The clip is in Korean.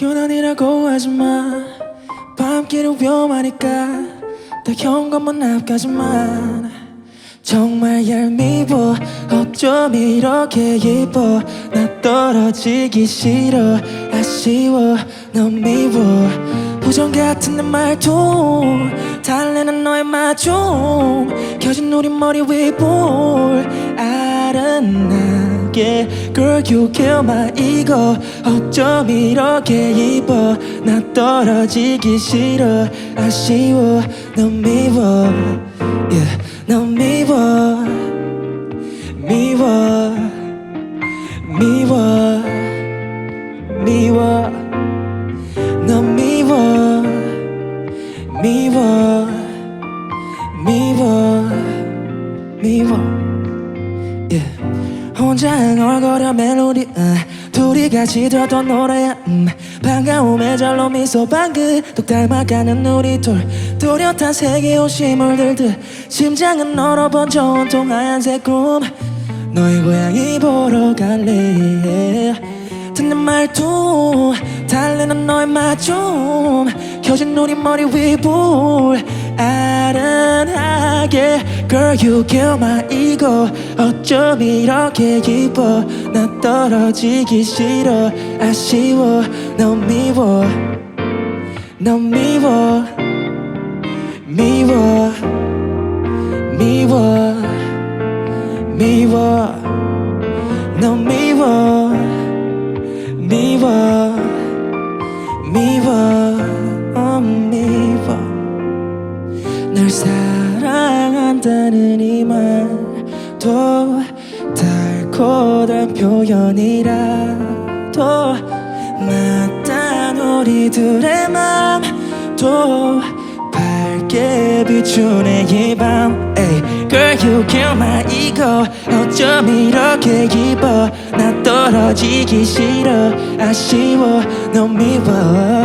유난이라고 하지마. 밤길은 위험하니까 더 현관문 앞까지만 정말 얄미워. 어쩜 이렇게 예뻐. 나 떨어지기 싫어. 아쉬워. 넌 미워 부정 같은 내 말도 달래는 너의 마중 켜진 우리 머리 위볼 아른하게 Girl you kill my ego 어쩜 이렇게 이뻐 나 떨어지기 싫어. 아쉬워. 넌 미워. Yeah, 넌 미워 미워 미워 미워 yeah. 혼자 흥얼거려 멜로디 uh. 둘이 같이 들었던 노래야 음. 반가움에 절로 미소 방긋 똑 닮아가는 우리 둘 뚜렷한 색의 옷이 물들듯 심장은 얼어버져 온통 하얀색 꿈 너의 고향이 보러 갈래 듣는 말도 달래는 너의 마중 켜진 우리 머리 위볼 아른하게. Girl you kill my ego. 어쩜 이렇게 기뻐? 나 떨어지기 싫어. 아쉬워. 넌 미워. 넌 미워. 미워. 미워. 미워. 넌 미워. 미워. 미워 널 사랑한다는 이 말도 달코단 표현이라도 맞단 우리들의 맘도 밝게 비추네 이밤. Girl you kill my ego. 어쩜 이렇게 기뻐? 나 떨어지기 싫어. 아쉬워. 넌 미워